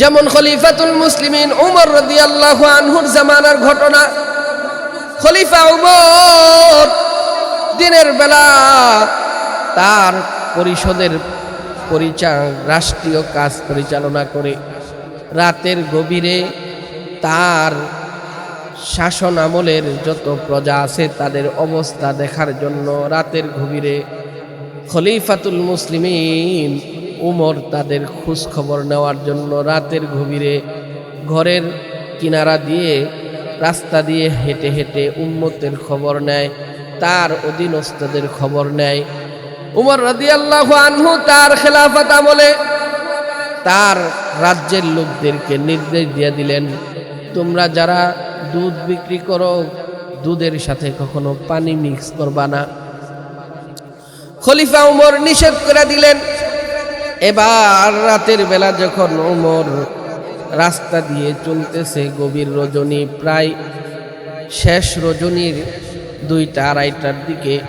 যেমন খলিফাতুল মুসলিমিন উমর রাদিয়াল্লাহু আনহুর জামানার ঘটনা, খলিফা উমর দিনের বেলা তার পরিষদের পরিচা, রাষ্ট্রীয় কাজ পরিচালনা করে রাতের গভীরে তার শাসন আমলের যত প্রজা আছে তাদের অবস্থা দেখার জন্য রাতের গভীরে খলিফাতুল মুসলিমিন উমর তাদের খোঁজ খবর নেওয়ার জন্য রাতের গভীরে ঘরের কিনারা দিয়ে, রাস্তা দিয়ে হেঁটে হেঁটে উম্মতের খবর নেয়, তার অধীনস্থদের খবর নেয়। উমর রাদিয়াল্লাহু আনহু তার খেলাফত আমলে তার রাজ্যের লোকদেরকে নির্দেশ দিয়ে দিলেন, তোমরা যারা দুধ বিক্রি করো, দুধের সাথে কখনো পানি মিক্স করবা না। খলিফা উমর নিষেধ করে দিলেন এবার রাতের বেলা যখন উমর রাস্তা দিয়ে চলতেছে গভীর রজনী, প্রায় শেষ রজনীর দুইটা আড়াইটার দিকে,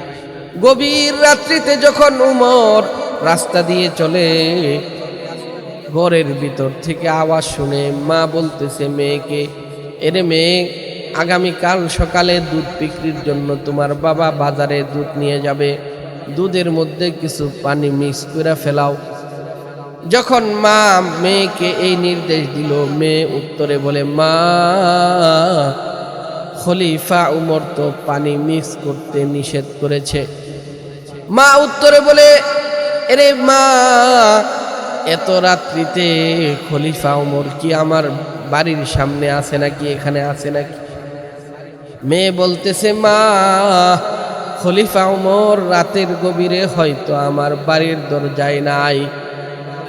গভীর রাত্রিতে যখন উমর রাস্তা দিয়ে চলে, ঘরের ভিতর থেকে আওয়াজ শুনে মা বলতেছে, মেয়েকে, এরে মেয়ে, আগামীকাল সকালে দুধ বিক্রির জন্য তোমার বাবা বাজারে দুধ নিয়ে যাবে। দুধের মধ্যে কিছু পানি মিক্স করে ফেলাও। যখন মা মেয়েকে এই নির্দেশ দিল, মেয়ে উত্তরে বলে, মা, খলিফা উমর তো পানি মিক্স করতে নিষেধ করেছে। মা উত্তরে বলে, এরে মা, এত রাত্রিতে খলিফা উমর কি আমার বাড়ির সামনে আছে নাকি, এখানে আছে নাকি? মেয়ে বলতেছে, মা, খলিফা উমর রাতের গভীরে হয়তো আমার বাড়ির দরজায় নাই।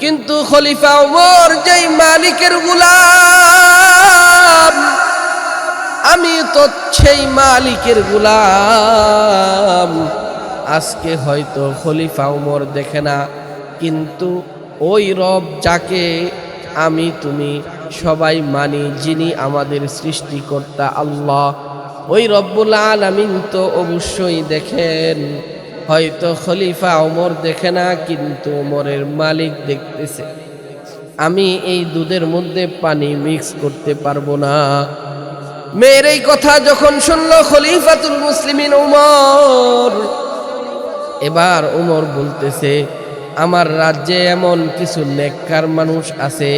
কিন্তু খলিফা উমর যেই মালিকের গুলাম, আমি তো সেই মালিকের গুলাম। আজকে হয়তো খলিফা উমর দেখে না, কিন্তু ওই রব যাকে আমি তুমি সবাই মানি, যিনি আমাদের সৃষ্টিকর্তা আল্লাহ, ওই রব্বুল আলামিন তো অবশ্যই দেখেন। হয়তো খলিফা ওমর দেখে না, কিন্তু ওমরের মালিক দেখতেছে। আমি এই দুধের মধ্যে পানি মিক্স করতে পারব না। মেয়ের এই কথা যখন শুনল খলিফাতুল মুসলিমিন উমর এবার উমর বলতেছে, আমার রাজ্যে এমন কিছু নেককার মানুষ আছে,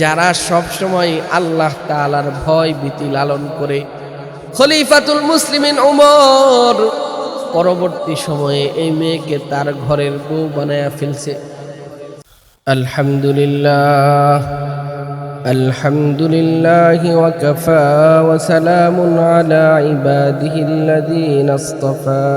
যারা সব সময় আল্লাহ তাআলার ভয় ভীতি লালন করে। খলিফাতুল মুসলিমিন উমর পরবর্তী সময়ে এই মেয়েকে তার ঘরের বউ বানায়া ফেলছে আলহামদুলিল্লাহ আলহামদুলিল্লাহ ওয়াকাফা ওয়া সালামুন আলা ইবাদিহিল্লাযীনা ইসতাফা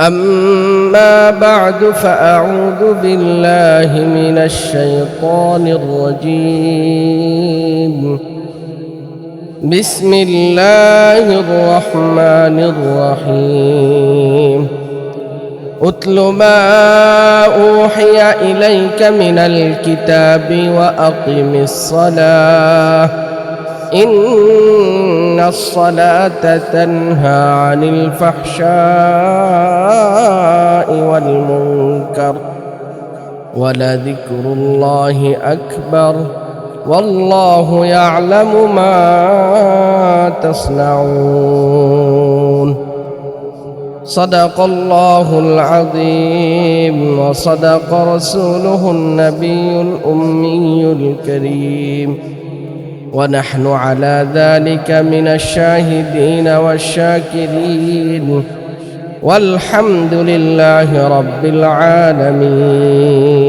أما بعد فأعوذ بالله من الشيطان الرجيم بسم الله الرحمن الرحيم. اتل ما أوحي إليك من الكتاب وأقم الصلاة. إن الصلاة تنهى عن الفحشاء والمنكر. ولذكر الله أكبر. والله يعلم ما تصنعون. صدق الله العظيم وصدق رسوله النبي الأمي الكريم. ونحن على ذلك من الشاهدين والشاكرين. والحمد لله رب العالمين.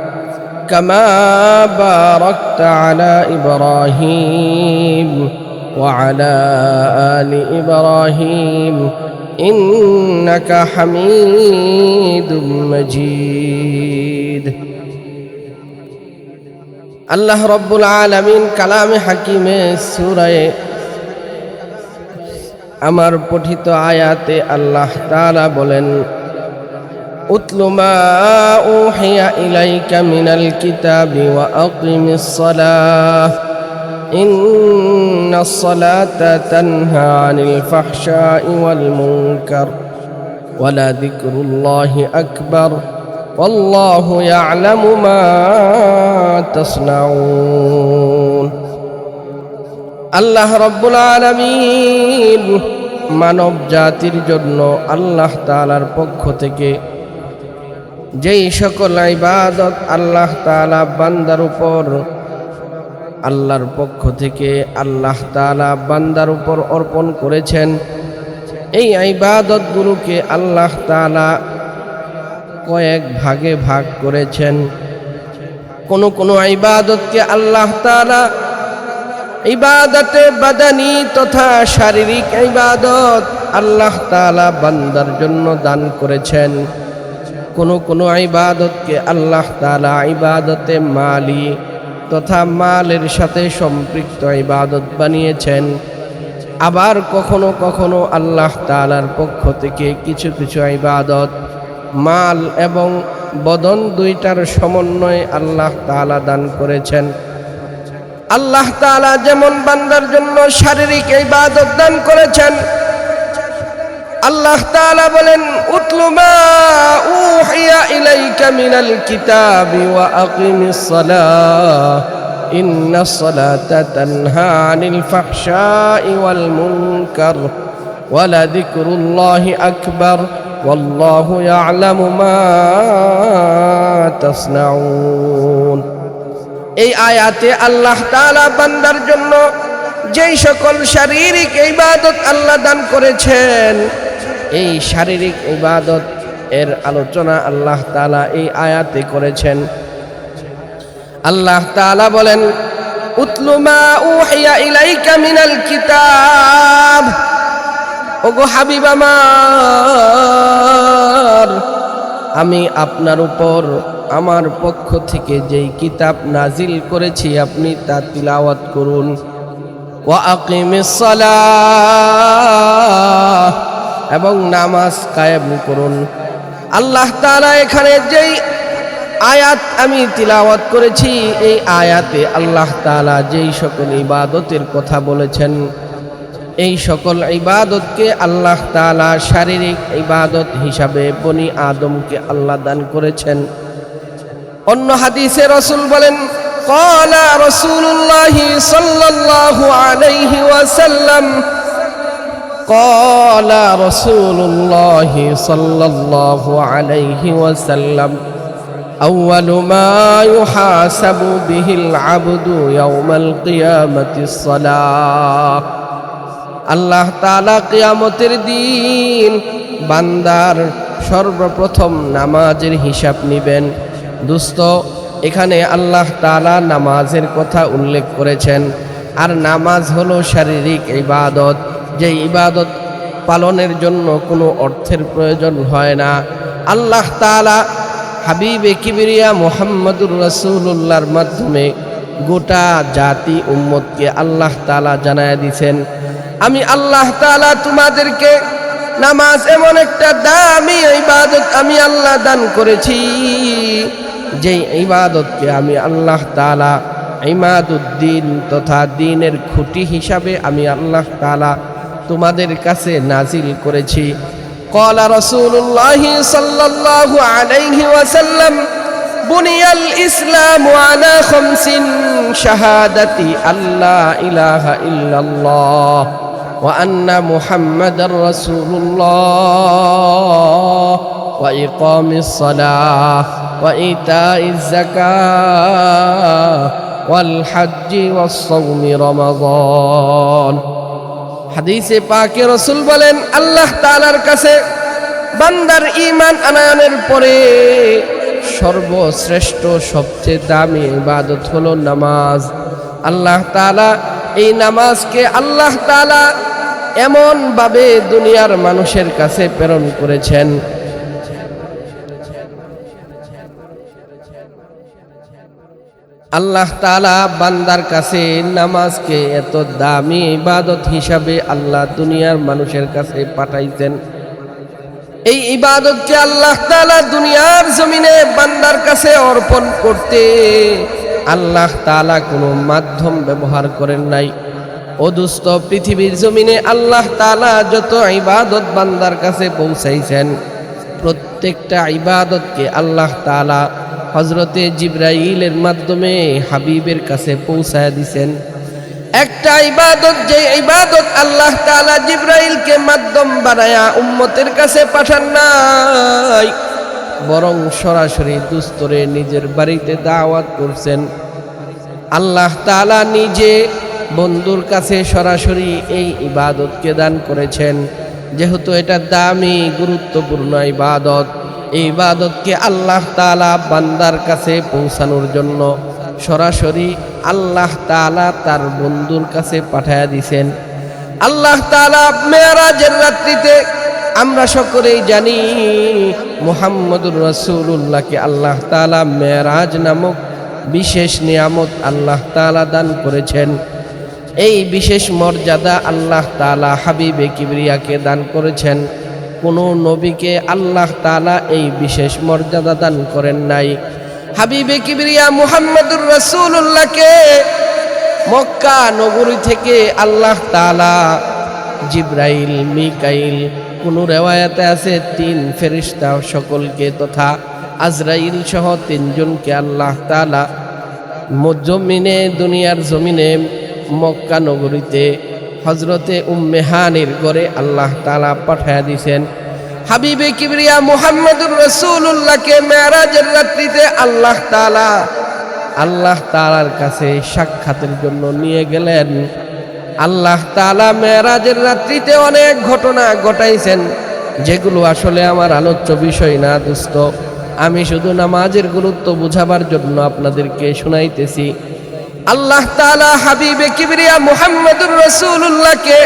كما باركت على إبراهيم وعلى آل إبراهيم إنك حميد مجيد আল্লাহ রব্বুল আলমিন কালামে হাকিমে সুরায় আমার পঠিত আয়াতে আল্লাহ তাআলা বলেন উতলু মা উহিয়া ইলাইকা মিনাল কিতাবি ওয়া আকিমিস সালাহ إن الصلاة تنهى عن الفحشاء والمنكر ولذكر الله أكبر والله يعلم ما تصنعون আল্লাহ রব্বুল আলমিন মানব জাতির জন্য আল্লাহ তালার পক্ষ থেকে যেই সকল ইবাদত আল্লাহ তালা বান্দার উপর, আল্লাহর পক্ষ থেকে আল্লাহ তালা বান্দার উপর অর্পণ করেছেন, এই ইবাদতগুলোকে আল্লাহ তালা কয়েক ভাগে ভাগ করেছেন। কোন কোন ইবাদতকে আল্লাহ তালা ইবাদতে বাদানি তথা শারীরিক ইবাদত আল্লাহ তালা বান্দার জন্য দান করেছেন। কোন কোন ইবাদতকে আল্লাহ তালা ইবাদতে মালি তথা মালের সাথে সম্পৃক্ত ইবাদত বানিয়েছেন। আবার কখনো কখনো আল্লাহ তালার পক্ষ থেকে কিছু কিছু ইবাদত, মাল এবং বদন দুইটার সমন্বয়ে আল্লাহ তালা দান করেছেন। আল্লাহ তালা যেমন বান্দার জন্য শারীরিক ইবাদত দান করেছেন আল্লাহ তাআলা বলেন, উতলু মা উহিয়া ইলাইকা মিনাল কিতাবি ওয়া আকিমিস সালাহ। ইন্নাস সালাতা তানহা আনিল ফাহশাই ওয়াল মুনকার ওয়া আকবার। ইয়ালামু মা তাসনাউন। এই আয়াতে আল্লাহ তাআলা বান্দার জন্য যেই সকল শারীরিক ইবাদত আল্লাহ দান করেছেন, এই শারীরিক ইবাদত এর আলোচনা আল্লাহ তালা এই আয়াতে করেছেন। আল্লাহ তালা বলেন উতলুমা উহিয়া ইলাইকা মিনাল কিতাব। ওগো হাবিব আমার, আমি আপনার উপর আমার পক্ষ থেকে যেই কিতাব নাজিল করেছি, আপনি তা তিলাওয়াত করুন। আকিমিস সালাহ। এবং নামাজ কায়েম করুন। আল্লাহ তাআলা এখানে যেই আয়াত আমি তিলাওয়াত করেছি, এই আয়াতে আল্লাহ তাআলা যেই সকল ইবাদতের কথা বলেছেন, এই সকল ইবাদতকে আল্লাহ তাআলা শারীরিক ইবাদত হিসাবে বনি আদমকে আল্লাহ দান করেছেন। অন্য হাদিসে রসুল বলেন قال رسول الله صلى الله عليه وسلم قال رسول الله صلى الله عليه وسلم أول ما يحاسب به العبد يوم القيامة الصلاة আল্লাহ তালা কিয়ামতের দিন বান্দার সর্বপ্রথম নামাজের হিসাব নিবেন দুস্থ এখানে আল্লাহ তালা নামাজের কথা উল্লেখ করেছেন। আর নামাজ হলো শারীরিক ইবাদত। যে ইবাদত পালনের জন্য কোনো অর্থের প্রয়োজন হয় না। আল্লাহ তালা হাবিবে কিবিরিয়া মোহাম্মদুর রসুল্লাহর মাধ্যমে গোটা জাতি, উম্মতকে আল্লাহ তালা জানায় দিছেন। আমি আল্লাহ তালা তোমাদেরকে নামাজ এমন একটা দামি ইবাদত আমি আল্লাহ দান করেছি। যে ইবাদতকে আমি আল্লাহ তালা ইমাদুদ্দিন তথা দিনের খুঁটি হিসাবে আমি আল্লাহ তালা তোমাদের কাছে নাজিল করেছি قال رسول الله صلى الله عليه وسلم بني الإسلام على خمس شهادة أن لا إله إلا الله وأن محمد رسول الله وإقام الصلاة وإيتاء الزكاة والحج والصوم رمضان হাদিসে পাকে রসুল বলেন আল্লাহ তালার কাছে বান্দার ইমান আনায়নের পরে সর্বশ্রেষ্ঠ সবচেয়ে দামি ইবাদত হলো নামাজ আল্লাহ তালা এই নামাজকে আল্লাহ তালা এমনভাবে দুনিয়ার মানুষের কাছে প্রেরণ করেছেন আল্লাহ তালা বান্দার কাছে নামাজকে এত দামি ইবাদত হিসাবে আল্লাহ দুনিয়ার মানুষের কাছে পাঠাইছেন। এই ইবাদতকে আল্লাহ তালা দুনিয়ার জমিনে বান্দার কাছে অর্পণ করতে আল্লাহ তালা কোনো মাধ্যম ব্যবহার করেন নাই। অদুস্থ পৃথিবীর জমিনে আল্লাহ তালা যত ইবাদত বান্দার কাছে পৌঁছাইছেন, প্রত্যেকটা ইবাদতকে আল্লাহ তালা হজরতে জিব্রাইলের মাধ্যমে হাবিবের কাছে পৌঁছায় দিছেন। একটা ইবাদত, যে ইবাদত আল্লাহ তাআলা জিব্রাইলকে মাধ্যম বানায়া উম্মতের কাছে পাঠান নাই, বরং সরাসরি দুস্তরে নিজের বাড়িতে দাওয়াত করছেন। আল্লাহ তাআলা নিজে বন্ধুর কাছে সরাসরি এই ইবাদতকে দান করেছেন, যেহেতু এটা দামি, গুরুত্বপূর্ণ ইবাদত। ইবাদতকে আল্লাহ তাআলা বান্দার কাছে পৌঁছানোর জন্য সরাসরি আল্লাহ তাআলা তার বন্ধুর কাছে পাঠায়া দিছেন। আল্লাহ তাআলা মেয়ারাজের রাত্রিতে আমরা সকলেই জানি মুহাম্মদুর রাসূলুল্লাহকে আল্লাহ তালা মেয়ারাজ নামক বিশেষ নিয়ামত আল্লাহ তাআলা দান করেছেন। এই বিশেষ মর্যাদা আল্লাহ তাআলা হাবিবে কিবরিয়াকে দান করেছেন। কোনো নবীকে আল্লাহ তাআলা এই বিশেষ মর্যাদা দান করেন নাই। হাবিবে কিবরিয়া মুহাম্মদুর রাসূলুল্লাহকে মক্কা নগরী থেকে আল্লাহ তাআলা জিব্রাইল, মিকাইল, কোন রেওয়ায়াতে আছে তিন ফেরিস্তা সকলকে তথা আজরাইল সহ তিনজনকে আল্লাহ তাআলা জমিনে দুনিয়ার জমিনে মক্কা নগরীতে হজরতে উম্মেহানির গড়ে আল্লাহ তালা পাঠায়া দিছেন হাবিবে কিবরিয়া মুহাম্মদুর রাসূলুল্লাহকে মেরাজের রাত্রিতে আল্লাহ তাআলা, আল্লাহ তালার কাছে সাক্ষাতের জন্য নিয়ে গেলেন। আল্লাহ তাআলা মেরাজের রাত্রিতে অনেক ঘটনা ঘটাইছেন, যেগুলো আসলে আমার আলোচ্য বিষয় না দোস্ত। আমি শুধু নামাজের গুরুত্ব বুঝাবার জন্য আপনাদেরকে শুনাইতেছি। আল্লাহ তাআলা হাবিবে কিবরিয়া মুহাম্মদুর রাসূলুল্লাহকে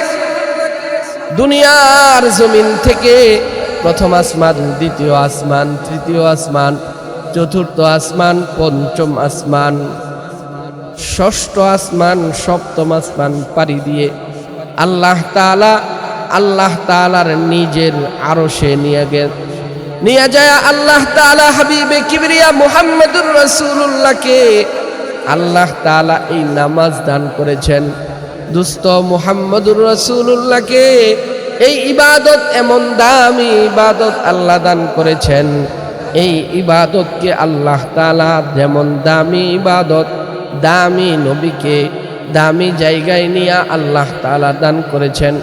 দুনিয়ার জমিন থেকে প্রথম আসমান, দ্বিতীয় আসমান, তৃতীয় আসমান, চতুর্থ আসমান, পঞ্চম আসমান, ষষ্ঠ আসমান, সপ্তম আসমান পাড়ি দিয়ে আল্লাহ তাআলা, আল্লাহ তালার নিজের আরশে নিয়ে গেল নিয়ে যায় আল্লাহ তাআলা হাবিবে কিবরিয়া মুহাম্মদুর রাসূলুল্লাহকে। আল্লাহ তাআলা এই নামাজ দান করেছেন। দুস্থ মুহাম্মদুর রাসূলুল্লাহকে এই ইবাদত, এমন দামি ইবাদত আল্লাহ দান করেছেন। এই ইবাদতকে আল্লাহ তাআলা যেমন দামি ইবাদত, দামি নবীকে দামি জায়গায় নিয়ে আল্লাহ তাআলা দান করেছেন।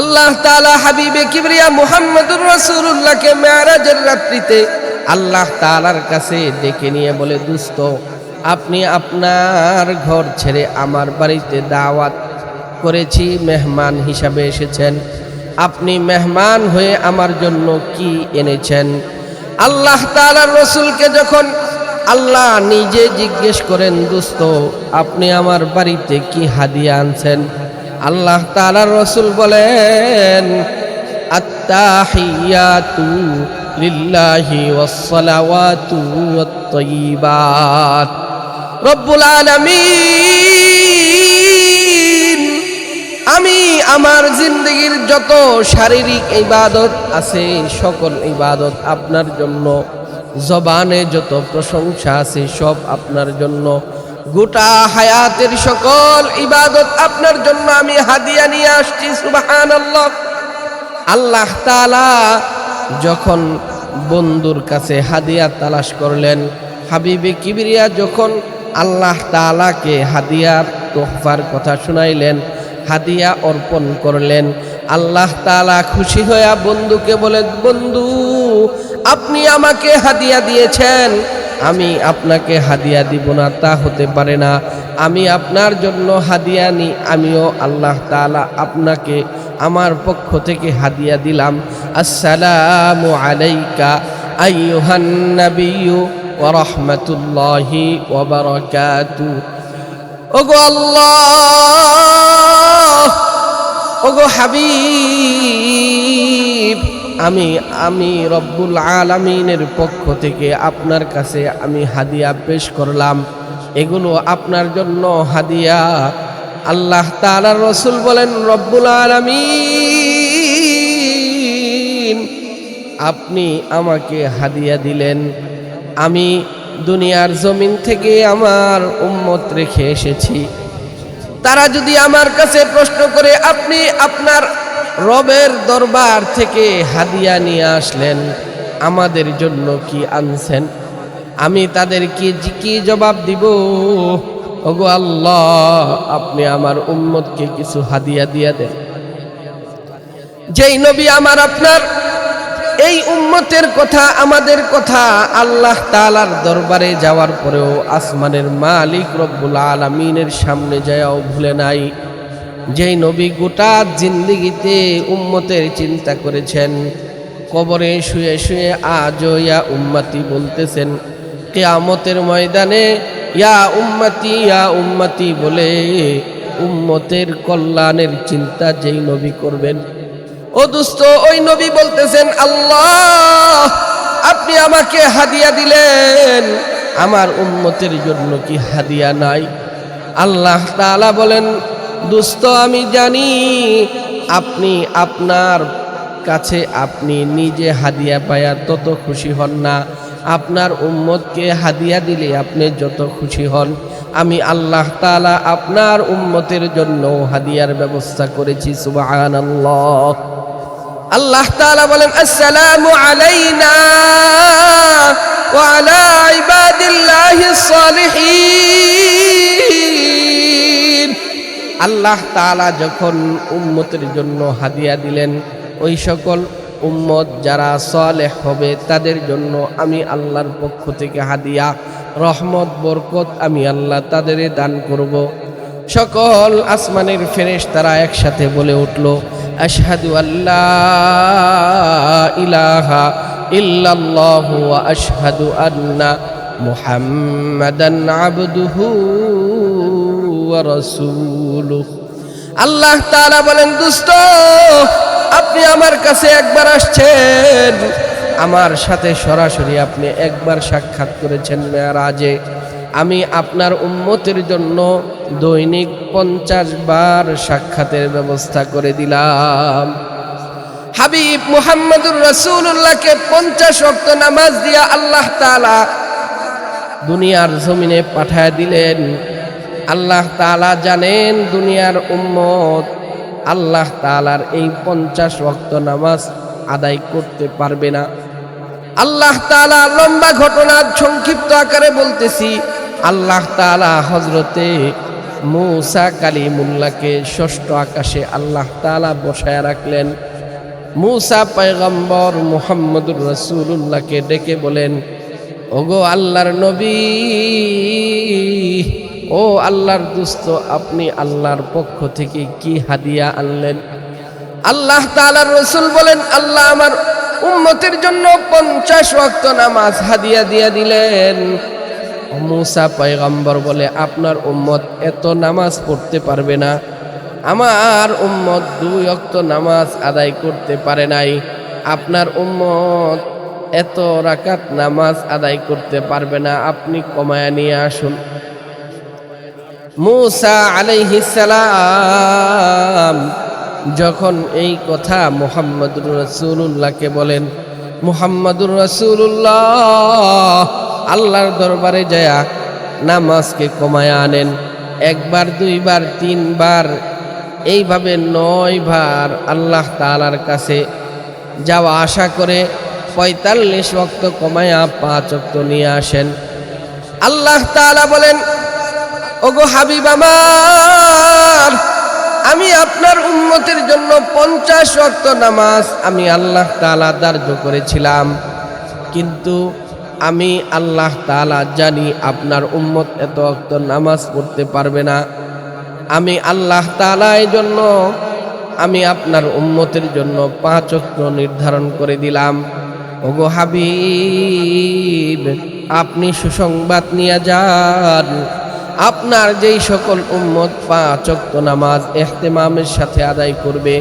আল্লাহ তাআলা হাবিবে কিবরিয়া মুহাম্মদুর রাসূলুল্লাহকে মেরাজের রাত্রিতে আল্লাহ তালার কাছে ডেকে নিয়ে বলে, দুস্থ আপনি আপনার ঘর ছেড়ে আমার বাড়িতে দাওয়াত করেছি, মেহমান হিসাবে এসেছেন। আপনি মেহমান হয়ে আমার জন্য কি এনেছেন? আল্লাহ তাআলার রসুলকে যখন আল্লাহ নিজে জিজ্ঞেস করেন, দোস্ত, আপনি আমার বাড়িতে কি হাদিয়া আনছেন? আল্লাহ তাআলার রসুল বলেন, আত্তাহিয়াতু লিল্লাহি ওয়াসসালাওয়াতু ওয়াত-তাইয়িবাত রব্বুল আলামিন। আমি আমার জিন্দগির যত শারীরিক ইবাদত আছে, সকল ইবাদত আপনার জন্য, জবানে যত প্রশংসা আছে, সব আপনার জন্য। গোটা হায়াতের সকল ইবাদত আপনার জন্য আমি হাদিয়া নিয়ে আসছি, সুবহানাল্লাহ। আল্লাহ তাআলা যখন বন্ধুর কাছে হাদিয়া তালাশ করলেন, হাবিবে কিবরিয়া যখন আল্লাহ তাআলাকে হাদিয়ার তোহফার কথা শুনাইলেন, হাদিয়া অর্পণ করলেন। আল্লাহ তাআলা খুশি হইয়া বন্ধুকে বলে, বন্ধু, আপনি আমাকে হাদিয়া দিয়েছেন। আমি আপনাকে হাদিয়া দিব না, তা হতে পারে না। আমি আপনার জন্য হাদিয়া নি, আমিও আল্লাহ তাআলা আপনাকে, আমার পক্ষ থেকে হাদিয়া দিলাম। আসসালামু আলাইকা, আইয়ুহান নাবিয়্যু ওয়া রাহমাতুল্লাহি ওয়া বারাকাতু ওগো আল্লাহ, ওগো হাবিব, আমি আমি রব্বুল আলামিনের পক্ষ থেকে আপনার কাছে আমি হাদিয়া পেশ করলাম। এগুলো আপনার জন্য হাদিয়া। আল্লাহ তাআলা রসুল বলেন, রব্বুল আলামিন, আপনি আমাকে হাদিয়া দিলেন। আমি দুনিয়ার জমিন থেকে আমার উম্মত রেখে এসেছি। তারা যদি আমার কাছে প্রশ্ন করে, আপনি আপনার রবের দরবার থেকে হাদিয়া নিয়ে আসলেন, আমাদের জন্য কি আনছেন? আমি তাদের কি কি জবাব দিব? ওগো আল্লাহ, আপনি আমার উম্মতকে কিছু হাদিয়া দিয়া দেন। যেই নবী আমার আপনার এই উম্মতের কথা, আমাদের কথা, আল্লাহ তালার দরবারে যাওয়ার পরেও আসমানের মালিক রব্বুল আলমিনের সামনে যায়াও ভুলে নাই। যেই নবী গোটা জিন্দিগিতে উম্মতের চিন্তা করেছেন, কবরে শুয়ে শুয়ে আজও ইয়া উম্মাতি বলতেছেন, কেয়ামতের ময়দানে ইয়া উম্মাতি ইয়া উম্মাতি বলে উম্মতের কল্যাণের চিন্তা যেই নবী করবেন ও দুস্থ ওই নবী বলতেছেন, আল্লাহ, আপনি আমাকে হাদিয়া দিলেন। আমার উন্মতের জন্য কি হাদিয়া নাই? আল্লাহ তাআলা বলেন দুস্থ আমি জানি আপনি আপনার কাছে আপনি নিজে হাদিয়া পায়া তত খুশি হন না। আপনার উম্মতকে হাদিয়া দিলে আপনি যত খুশি হন। আমি আল্লাহ তাআলা আপনার উম্মতের জন্য হাদিয়ার ব্যবস্থা করেছি, সুবহানাল্লাহ। আল্লাহ তাআলা বলেন, আসসালামু আলাইনা ওয়া আল্লাহ তাআলা যখন উম্মতের জন্য হাদিয়া দিলেন, ওই সকল উম্মত যারা সালেহ হবে, তাদের জন্য আমি আল্লাহর পক্ষ থেকে হাদিয়া, রহমত, বরকত আমি আল্লাহ তাদের দান করব। সকল আসমানের ফেরেশ তারা একসাথে বলে উঠল আশহাদু আল্লাহ ইলাহা ইল্লাল্লাহ ওয়া আশহাদু আন্না মুহাম্মাদান আবদুহু ওয়া রাসূলুহু। আল্লাহ তাআলা বলেন, দুস্ত, আপনি আমার কাছে একবার আসছেন। আমার সাথে সরাসরি আপনি একবার সাক্ষাৎ করেছেন মেয়ারাজে। আমি আপনার উম্মতের জন্য দৈনিক পঞ্চাশ বার সাক্ষাতের ব্যবস্থা করে দিলাম। হাবিব মুহাম্মদুর রসুল্লাহকে পঞ্চাশ অক্ত নামাজ দিয়া আল্লাহ তাআলা দুনিয়ার জমিনে পাঠায় দিলেন। আল্লাহ তাআলা জানেন দুনিয়ার উম্মত আল্লাহ তাআলার এই পঞ্চাশ ওয়াক্ত নামাজ আদায় করতে পারবে না। আল্লাহ তাআলা লম্বা ঘটনা সংক্ষিপ্ত আকারে বলতেছি আল্লাহ তাআলা হজরতে মূসা কালিমুল্লাহকে ষষ্ঠ আকাশে আল্লাহ তাআলা বসায় রাখলেন। মূসা পয়গম্বর মুহাম্মদুর রসুল্লাহকে ডেকে বলেন, ওগো আল্লাহর নবী, ও আল্লাহর দুস্থ আপনি আল্লাহর পক্ষ থেকে কি হাদিয়া আনলেন? আল্লাহ তাআলার রসুল বলেন, আল্লাহ আমার উম্মতের জন্য পঞ্চাশ ওয়াক্ত নামাজ হাদিয়া দিয়া দিলেন। মুসা পয়গম্বর বলে, আপনার উম্মত এত নামাজ পড়তে পারবে না। আমার উম্মত দুই অক্ত নামাজ আদায় করতে পারে নাই। আপনার উম্মত এত রাকাত নামাজ আদায় করতে পারবে না। আপনি কমায়া নিয়ে আসুন। মুসা আলাইহিসালাম যখন এই কথা মোহাম্মদুর রসুল্লাহকে বলেন, মোহাম্মদুর রসুল্লাহ আল্লাহর দরবারে যায়া নামাজকে কমায়া আনেন। একবার, দুইবার, তিনবার, এইভাবে নয় বার আল্লাহ তালার কাছে যাওয়া আশা করে পঁয়তাল্লিশ অক্ত কমায়া পাঁচ অক্ত নিয়ে আসেন। আল্লাহ তাআলা বলেন, ওগো হাবিব আমার, আমি আপনার উন্নতির জন্য পঞ্চাশ অক্ত নামাজ আমি আল্লাহ তাআলা ধার্য করেছিলাম। কিন্তু আমি আল্লাহ তাআলা জানি আপনার উম্মত এত অক্ত নামাজ পড়তে পারবে না। আমি আল্লাহ তাআলা এই জন্য আমি আপনার উম্মতের জন্য পাঁচ অক্ত নির্ধারণ করে দিলাম। ওগো হাবিব, আপনি সুসংবাদ নিয়ে যান। আপনার যেই সকল উম্মত পাঁচ অক্ত নামাজ এহতেমামের সাথে আদায় করবে,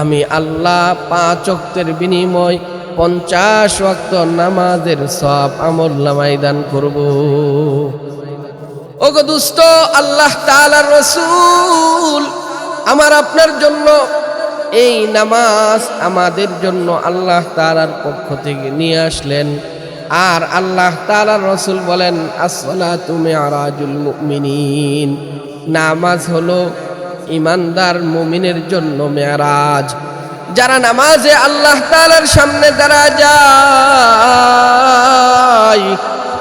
আমি আল্লাহ পাঁচ অক্তের বিনিময় পঞ্চাশ ওয়াক্ত নামাজের সব আমল নামাই দান করব। ওগো দুস্থ আল্লাহ তাআলার রসুল, আমার আপনার জন্য এই নামাজ আমাদের জন্য আল্লাহ তাআলার পক্ষ থেকে নিয়ে আসলেন। আর আল্লাহ তাআলার রসুল বলেন আসলা তুমি আরাজুল মুমিনিন। নামাজ হলো ইমানদার মুমিনের জন্য মেয়ারাজ। যারা নামাজে আল্লাহ তালার সামনে দাঁড়া যায়,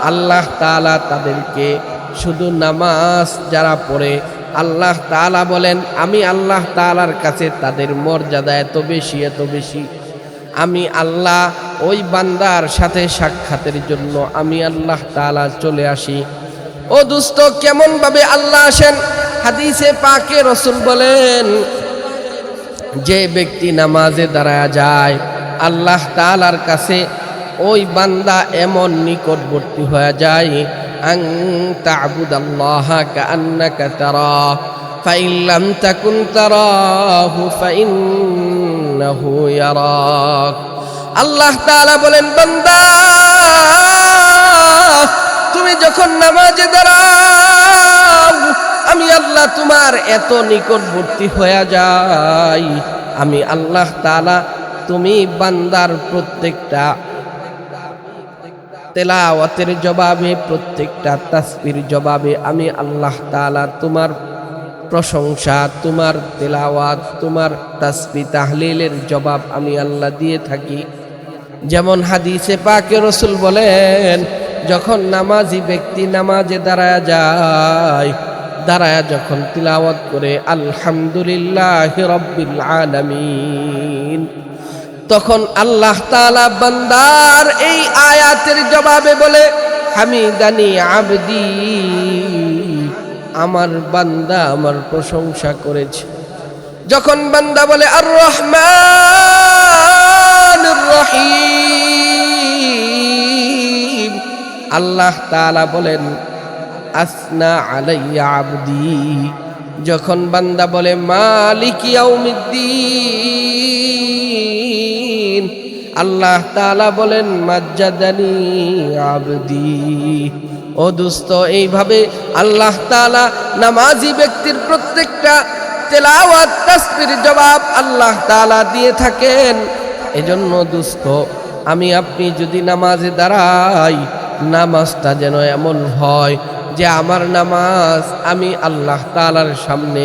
আল্লাহ তাআলা তাদেরকে শুধু নামাজ যারা পড়ে, আল্লাহ তাআলা বলেন, আমি আল্লাহ তালার কাছে তাদের মর্যাদা এত বেশি এত বেশি। আমি আল্লাহ ওই বান্দার সাথে সাক্ষাতের জন্য আমি আল্লাহ তাআলা চলে আসি। ও দুস্থ কেমন ভাবে আল্লাহ আসেন? হাদিসে পাকে রসুল বলেন যে ব্যক্তি নামাজে দাঁড়ায় যায়, আল্লাহ তালার কাছে ওই বান্দা এমন নিকটবর্তী হয়ে যায়, আং তাবুদাল্লাহ কান্নাকা তারা, ফাইন লাম তাকুন তারাহু ফাইন্নাহু ইয়ারাক। আল্লাহ তাআলা বলেন, বান্দা, তুমি যখন নামাজে দাঁড়াও আমি আল্লাহ তোমার এত নিকটবর্তী হয়ে যাই। আমি আল্লাহ তাআলা তুমি বান্দার প্রত্যেকটা তেলাওয়াতের জবাবে, প্রত্যেকটা তাসবির জবাবে আমি আল্লাহ তাআলা তোমার প্রশংসা, তোমার তেলাওয়াত, তোমার তাসবি তাহলিলের জবাব আমি আল্লাহ দিয়ে থাকি। যেমন হাদিসে পাকে রসুল বলেন, যখন নামাজি ব্যক্তি নামাজে দাঁড়ায় যায় দাঁড়ায় যখন তিলাওয়াত করে, আলহামদুলিল্লাহ রব্বিল আলামিন। তখন আল্লাহ তাআলা বান্দার এই আয়াতের জবাবে বলে, হামিদানি আবদি, আমার বান্দা আমার প্রশংসা করেছে। যখন বান্দা বলে আর রহমান রহিম আল্লাহ তাআলা বলেন আসনা আলাইয়া আবদি। যখন বান্দা বলে, মালিক আল্লাহ তাআলা বলেন, মাজ্জাদানি আবদি। ও দুস্ত, এইভাবে আল্লাহ তাআলা নামাজি ব্যক্তির প্রত্যেকটা তেলাওয়াত জবাব আল্লাহ তাআলা দিয়ে থাকেন। এজন্য দুস্ত, আমি আপনি যদি নামাজে দাঁড়াই, নামাজটা যেন এমন হয় যে আমার নামাজ আমি আল্লাহ তালার সামনে,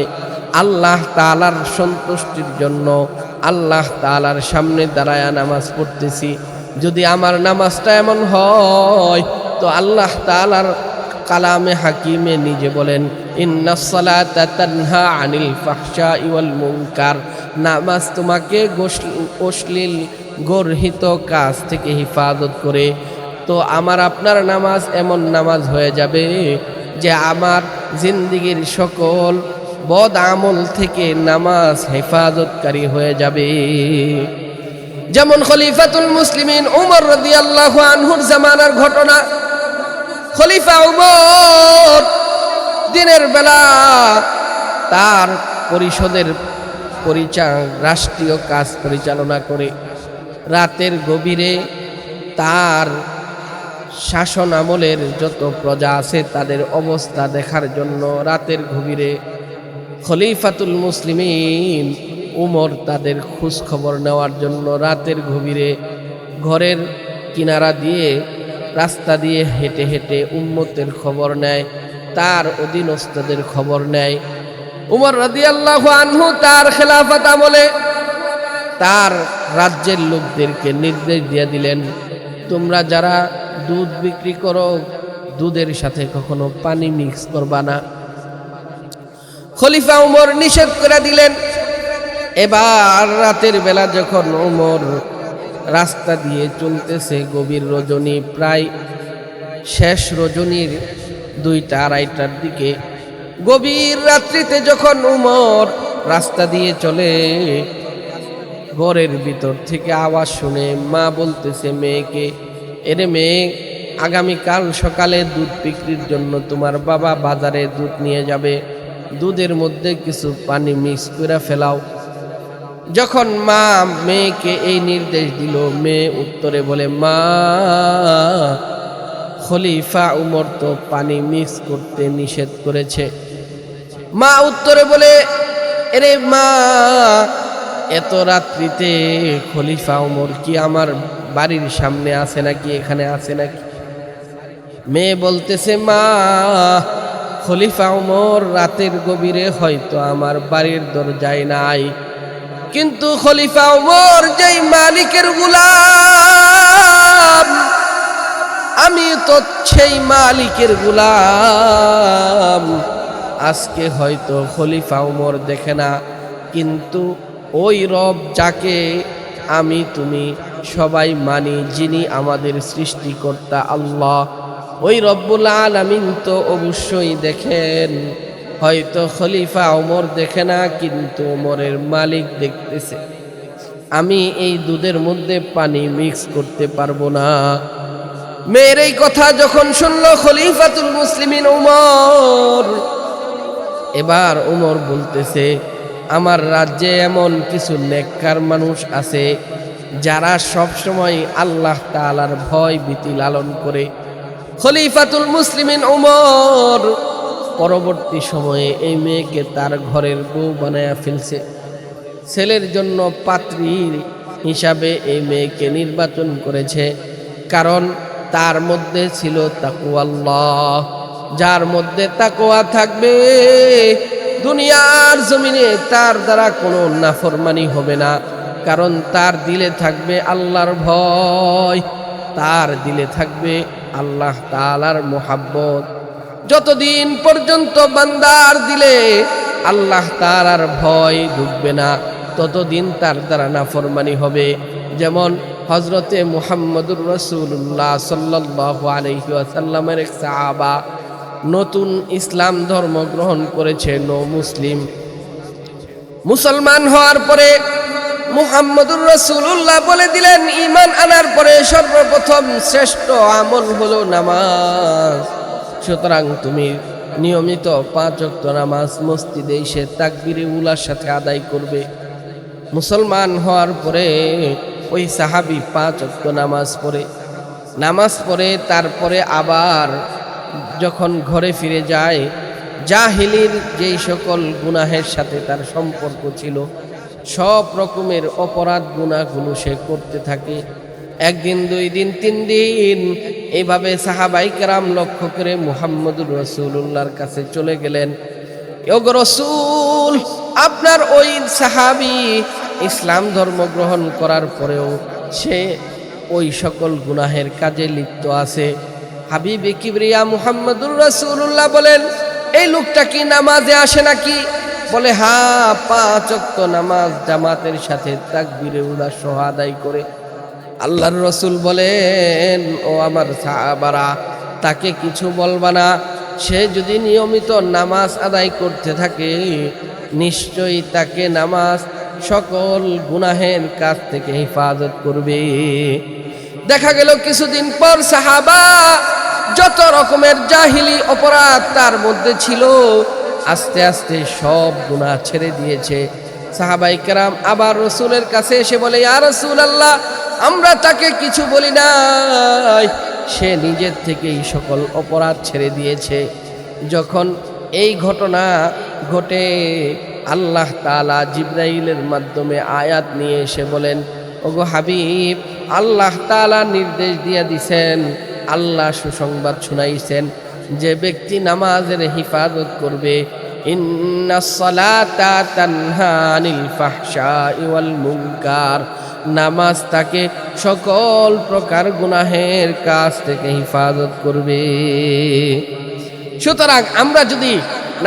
আল্লাহ তালার সন্তুষ্টির জন্য আল্লাহ তালার সামনে দাঁড়ায় নামাজ পড়তেছি। যদি আমার নামাজটা এমন হয়, তো আল্লাহ তালার কালামে হাকিমে নিজে বলেন আনিল ইওয়াল মুনকার। নামাজ তোমাকে অশ্লীল, গর্হিত কাজ থেকে হেফাজত করে। তো আমার আপনার নামাজ এমন নামাজ হয়ে যাবে যে আমার জিন্দিগির সকল বদ আমল থেকে নামাজ হেফাজতকারী হয়ে যাবে। যেমন খলিফাতুল মুসলিমিন উমর রাদিয়াল্লাহু আনহুর জামানার ঘটনা, খলিফা উমর দিনের বেলা তার পরিষদের পরিচা, রাষ্ট্রীয় কাজ পরিচালনা করে রাতের গভীরে তার শাসন আমলের যত প্রজা আছে তাদের অবস্থা দেখার জন্য রাতের গভীরে খলিফাতুল মুসলিমিন উমর তাদের খবর নেওয়ার জন্য রাতের গভীরে ঘরের কিনারা দিয়ে, রাস্তা দিয়ে হেঁটে হেঁটে উম্মতের খবর নেয়, তার অধীনস্থদের খবর নেয়। উমর রাদিয়াল্লাহ আনহু তার খেলাফত আমলে তার রাজ্যের লোকদেরকে নির্দেশ দিয়ে দিলেন, তোমরা যারা দুধ বিক্রি করো, দুধের সাথে কখনো পানি মিক্স করবা না। খলিফা উমর নিষেধ করে দিলেন। এবার রাতের বেলা যখন উমর রাস্তা দিয়ে চলতেছে গভীর রজনী, প্রায় শেষ রজনীর দুইটা আড়াইটার দিকে, গভীর রাত্রিতে যখন উমর রাস্তা দিয়ে চলে, ঘরের ভিতর থেকে আওয়াজ শুনে মা বলতেছে, মেয়েকে এরে মেয়ে, আগামীকাল সকালে দুধ বিক্রির জন্য তোমার বাবা বাজারে দুধ নিয়ে যাবে। দুধের মধ্যে কিছু পানি মিক্স করে ফেলাও। যখন মা মেয়েকে এই নির্দেশ দিল, মেয়ে উত্তরে বলে, মা, খলিফা উমর তো পানি মিক্স করতে নিষেধ করেছে। মা উত্তরে বলে, এরে মা এত রাত্রিতে খলিফা উমর কি আমার বাড়ির সামনে আছে নাকি, এখানে আছে নাকি? মেয়ে বলতেছে, মা, খলিফা উমর রাতের গভীরে হয়তো আমার বাড়ির দরজায় নাই। কিন্তু খলিফা উমর যেই মালিকের গুলাম, আমি তো সেই মালিকের গুলাম। আজকে হয়তো খলিফা উমর দেখে না, কিন্তু ওই রব যাকে আমি তুমি সবাই মানি, যিনি আমাদের সৃষ্টিকর্তা আল্লাহ। ওই রব্বুল আলামিন তো অবশ্যই দেখেন। হয়তো খলিফা ওমর দেখে না, কিন্তু ওমরের মালিক দেখতেছে। আমি এই দুধের মধ্যে পানি মিক্স করতে পারব না। মেয়ের এই কথা যখন শুনলো খলিফাতুল মুসলিমিন ওমর, এবার ওমর বলতেছে আমার রাজ্যে এমন কিছু নেককার মানুষ আছে যারা সব সময় আল্লাহ তাআলার ভয় ভীতি লালন করে। খলিফাতুল মুসলিমিন ওমর পরবর্তী সময়ে এই মেয়েকে তার ঘরের বউ বানায়া ফেলছে। ছেলের জন্য পাত্রীর হিসাবে এই মেয়েকে নির্বাচন করেছে, কারণ তার মধ্যে ছিল তাকুয়াল্লাহ যার মধ্যে তাকোয়া থাকবে দুনিয়ার জমিনে তার দ্বারা কোনো নাফরমানি হবে না। কারণ তার দিলে থাকবে আল্লাহর ভয়। তার দিলে থাকবে আল্লাহ তালার মোহাব্বত। যতদিন পর্যন্ত বান্দার দিলে আল্লাহ তালার ভয় ঢুকবে না, ততদিন তার দ্বারা নাফরমানি হবে। যেমন হজরতে মুহাম্মদুর রসুল্লাহ সাল্লাহ আলহি আসাল্লামের এক সাহাবা নতুন ইসলাম ধর্ম গ্রহণ করেছে নো মুসলিম। মুসলমান হওয়ার পরে মুহাম্মদুর রসুল্লাহ বলে দিলেন ইমান আনার পরে সর্বপ্রথম শ্রেষ্ঠ আমল হলো নামাজ। সুতরাং তুমি নিয়মিত পাঁচ অক্ত নামাজ মসজিদে এসে তাকবিরে উলার সাথে আদায় করবে। মুসলমান হওয়ার পরে ওই সাহাবি পাঁচ অক্ত নামাজ পড়ে। নামাজ পড়ে, তারপরে আবার যখন ঘরে ফিরে যায়, জাহিলির যেই সকল গুনাহের সাথে তার সম্পর্ক ছিল, সব রকমের অপরাধ গুণাগুলো সে করতে থাকে। একদিন, দুই দিন, তিন দিন এইভাবে সাহাবাই কেরাম লক্ষ্য করে মুহাম্মদুর রসুল্লাহর কাছে চলে গেলেন। ওগো রসুল, আপনার ওই সাহাবি ইসলাম ধর্ম গ্রহণ করার পরেও সে ওই সকল গুনাহের কাজে লিপ্ত আছে। হাবিবে কিবরিয়া মুহাম্মদুর রসুল্লাহ বলেন, এই লোকটা কি নামাজে আসে নাকি? বলে, হা, পাঁচ অক্ত নামাজ জামাতের সাথে তাকবিরে উদা সহ আদায় করে। আল্লাহর রসুল বলেন, ও আমার সাহাবারা, তাকে কিছু বলবা না। সে যদি নিয়মিত নামাজ আদায় করতে থাকে, নিশ্চয়ই তাকে নামাজ সকল গুনাহের কাছ থেকে হেফাজত করবে। দেখা গেল কিছুদিন পর সাহাবা যত রকমের জাহিলি অপরাধ তার মধ্যে ছিল, আস্তে আস্তে সব গুনাহ ছেড়ে দিয়েছে। সাহাবাই কেরাম আবার রসুলের কাছে এসে বলে আর রসুল আল্লাহ আমরা তাকে কিছু বলি নাই। সে নিজের থেকেই সকল অপরাধ ছেড়ে দিয়েছে। যখন এই ঘটনা ঘটে, আল্লাহ তালা জিব্রাইলের মাধ্যমে আয়াত নিয়ে এসে বলেন, ওগো হাবিব, আল্লাহ তালা নির্দেশ দিয়ে দিছেন আল্লাহ সুসংবাদ শুনাইছেন, যে ব্যক্তি নামাজের হিফাজত করবে নামাজ তাকে সকল প্রকার গুনাহের কাজ থেকে হিফাজত করবে। সুতরাং আমরা যদি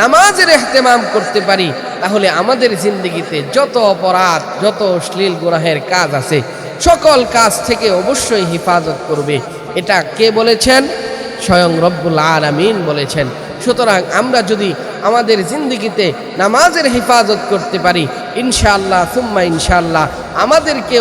নামাজের এহতেমাম করতে পারি, তাহলে আমাদের জিন্দগিতে যত অপরাধ, যত অশ্লীল গুনাহের কাজ আছে, সকল কাজ থেকে অবশ্যই হিফাজত করবে। এটা কে বলেছেন? স্বয়ং রব্বুল আলামিন বলেছেন। সুতরাং আমরা যদি আমাদের জিন্দগিতে নামাজের হেফাজত করতে পারি, ইনশাআল্লাহ, সুম্মা ইনশাআল্লাহ আমাদেরকে